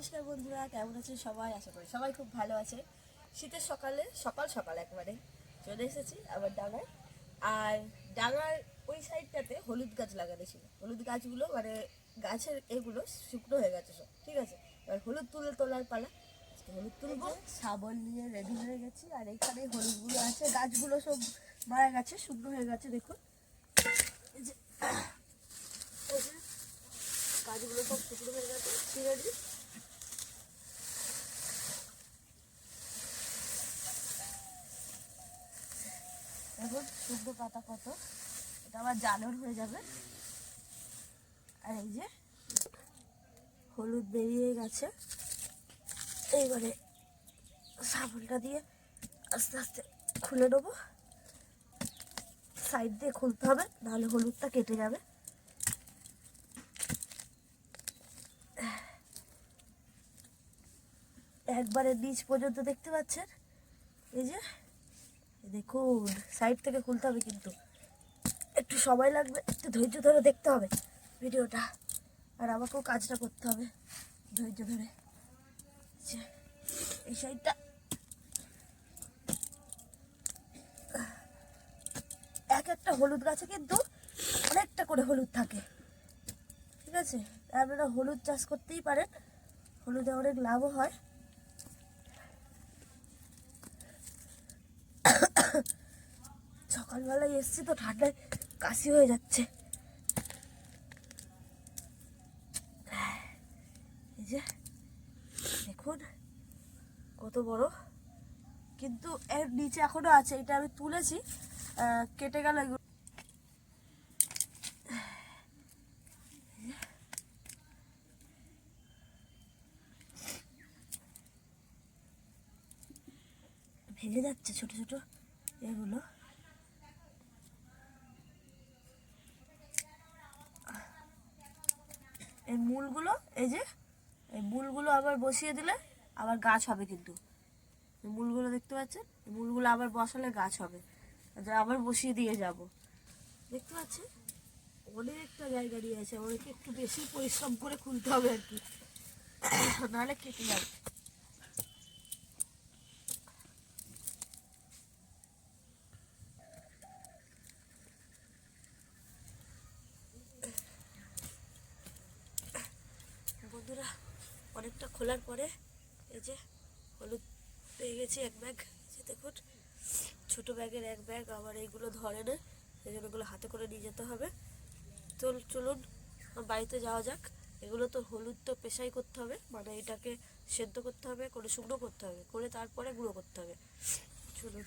নমস্কার বন্ধুরা, কেমন আছে সবাই? আশা করি সবাই খুব ভালো আছে। শীতের সকালে, সকাল সকাল একবারে চলে এসেছি আবার ডাঙায়। আর ডাঙার ওই সাইডটাতে হলুদ গাছ লাগানো ছিল। হলুদ গাছগুলো মানে গাছের এগুলো শুকনো হয়ে গেছে সব, ঠিক আছে? এবার হলুদ তুলে তোলার পালা। হলুদ তুলবো। শাবল নিয়ে রেডি হয়ে গেছি, আর এখানে হলুদগুলো আছে, গাছগুলো সব মারা গেছে, শুকনো হয়ে গেছে, দেখুন। গাছগুলো সব শুকনো হয়ে গেছে রেডি এখন শুকনো পাতা কত। এটা আবার জালর হয়ে যাবে। আর এই যে, হলুদ বেরিয়ে গেছে। এইবারে সাবলটা দিয়ে আস্তে আস্তে খুলে নেব। সাইড দিয়ে খুলতে হবে, নাহলে হলুদটা কেটে যাবে। একবারে নিচ পর্যন্ত দেখতে পাচ্ছেন? এই যে দেখুন সাইড থেকে খুলতে হবে কিন্তু। একটু সময় লাগবে, একটু ধৈর্য ধরে দেখতে হবে ভিডিওটা। আর আমাকেও কাজটা করতে হবে, ধৈর্য ধরে। এই সাইডটা এক একটা হলুদ গাছে কিন্তু অনেকটা করে হলুদ থাকে। ঠিক আছে? আপনারা হলুদ চাষ করতেই পারেন। হলুদে অনেক লাভও হয়। সকালবেলায় এসছি তো, ঠান্ডায় কাশি হয়ে যাচ্ছে। এই যে, দেখুন, কত বড়। কিন্তু এর নিচে এখনও আছে, এটা আমি তুলেছি কেটে গেল এগুলো। ভেঙে যাচ্ছে ছোট ছোট এগুলো। এই মূলগুলো, এই যে, এই মূলগুলো আবার বসিয়ে দিলে আবার গাছ হবে কিন্তু। মূলগুলো দেখতে পাচ্ছেন? মূলগুলো আবার বসালে গাছ হবে। আবার বসিয়ে দিয়ে যাব। দেখতে পাচ্ছেন? অনেকটা জায়গা নিয়ে আছে। আমাকে একটু বেশি পরিশ্রম করে খুলতে হবে আর কি। নাহলে কেটে যাবে। বন্ধুরা, অনেকটা খোলার পরে এই যে হলুদ পেয়ে গেছি এক ব্যাগ। যে দেখুন, ছোট ব্যাগের এক ব্যাগ, আবার এইগুলো ধরে না, এই জন্য এগুলো হাতে করে নিয়ে যেতে হবে। চল, চলুন, বাড়িতে যাওয়া যাক। এগুলো তো হলুদ তো পেশাই করতে হবে মানে এটাকে সেদ্ধ করতে হবে, করে শুকনো করতে হবে, করে তারপরে গুঁড়ো করতে হবে। চলুন।